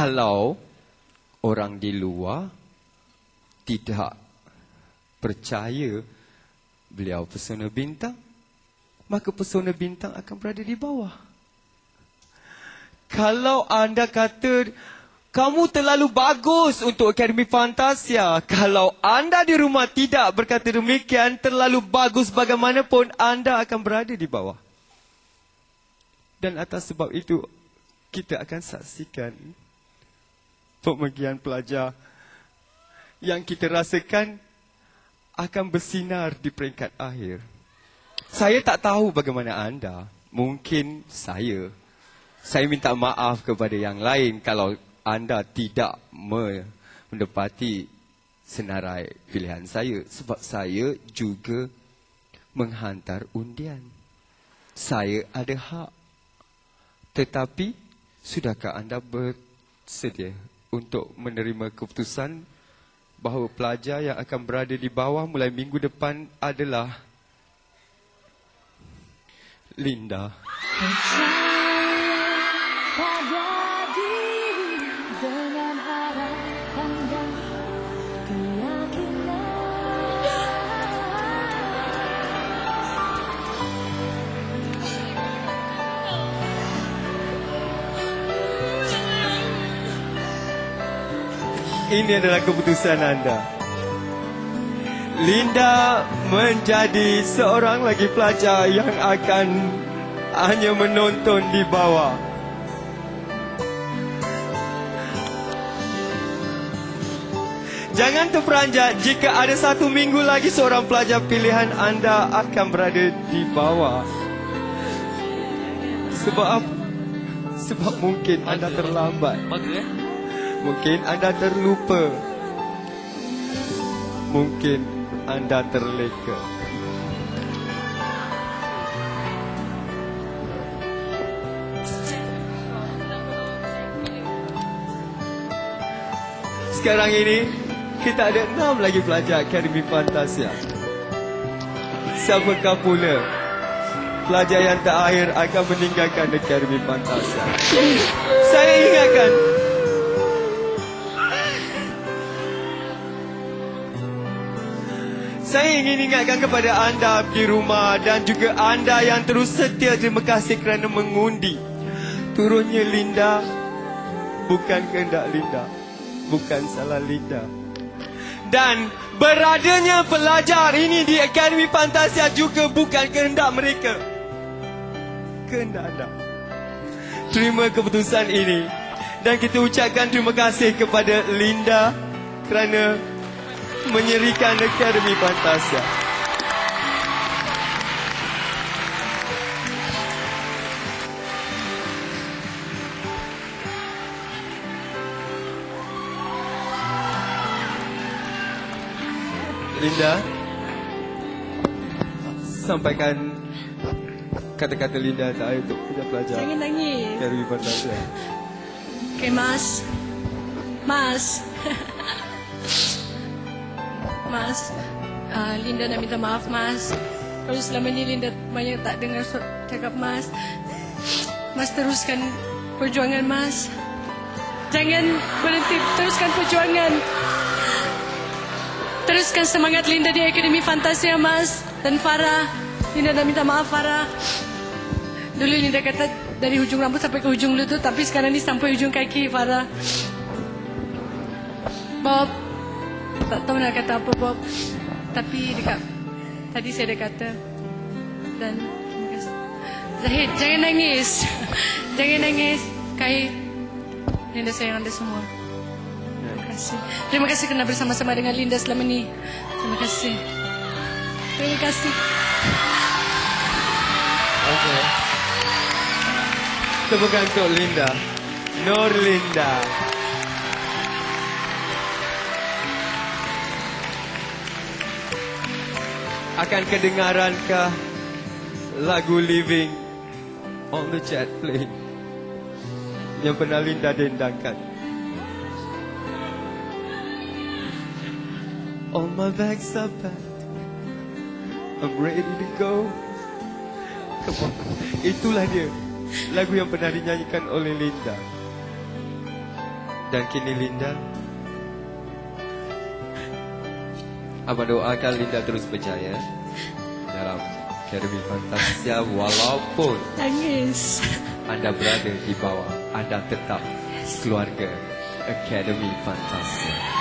Kalau orang di luar tidak percaya beliau pesona bintang, maka pesona bintang akan berada di bawah. Kalau anda kata kamu terlalu bagus untuk Akademi Fantasia, kalau anda di rumah tidak berkata demikian, terlalu bagus bagaimanapun anda akan berada di bawah. Dan atas sebab itu kita akan saksikan pemergian pelajar yang kita rasakan akan bersinar di peringkat akhir. Saya tak tahu bagaimana anda. Mungkin saya. Saya minta maaf kepada yang lain kalau anda tidak mendapati senarai pilihan saya. Sebab saya juga menghantar undian. Saya ada hak. Tetapi, sudahkah anda bersedia untuk menerima keputusan bahawa pelajar yang akan berada di bawah mulai minggu depan adalah Linda. pada Ini adalah keputusan anda. Linda menjadi seorang lagi pelajar yang akan hanya menonton di bawah. Jangan terperanjat jika ada satu minggu lagi seorang pelajar pilihan anda akan berada di bawah. Sebab? Sebab mungkin anda terlambat. Bagus eh? Mungkin anda terlupa. Mungkin anda terleka. Sekarang ini, kita ada enam lagi pelajar Akademi Fantasia. Siapakah pula pelajar yang terakhir akan meninggalkan Akademi Fantasia? Saya ingatkan, kepada anda di rumah dan juga anda yang terus setia terima kasih kerana mengundi. Turunnya Linda bukan kehendak Linda. Bukan salah Linda. Dan beradanya pelajar ini di Akademi Fantasia juga bukan kehendak mereka. Kehendak anda. Terima keputusan ini. Dan kita ucapkan terima kasih kepada Linda kerana menyerikan Akademi Fantasia. Linda, sampaikan kata-kata Linda terakhir untuk kita pelajar Jangan nangis. Akademi Fantasia. Okay, Mas. Mas. mas. Uh, Linda nak minta maaf, Mas. Kalau selama ni Linda banyak tak dengar cakap Mas. Mas teruskan perjuangan Mas. Jangan berhenti. Teruskan perjuangan. Teruskan semangat Linda di Akademi Fantasia, Mas. Dan Farah. Linda nak minta maaf, Farah. Dulu Linda kata dari hujung rambut sampai ke hujung lutut tapi sekarang ni sampai hujung kaki Farah. Bob, tak tahu nak kata apa Bob. Tapi dekat tadi saya ada kata dan. Zahid, jangan nangis. jangan nangis. Kai, Linda sayang anda semua. Kasih. Terima kasih kerana bersama-sama dengan Linda selama ni. Terima kasih. Terima kasih. Okey. Tepukan untuk Linda. Nur Linda. Akan kedengarankah lagu Living on the Jet Plane yang pernah Linda dendangkan? All my bags are packed. I'm ready to go. Come on. Itulah dia. Lagu yang pernah dinyanyikan oleh Linda. Dan kini Linda Abang doakan Linda terus berjaya Dalam Akademi Fantasia Walaupun Nangis. anda berada di bawah Anda tetap keluarga Akademi Fantasia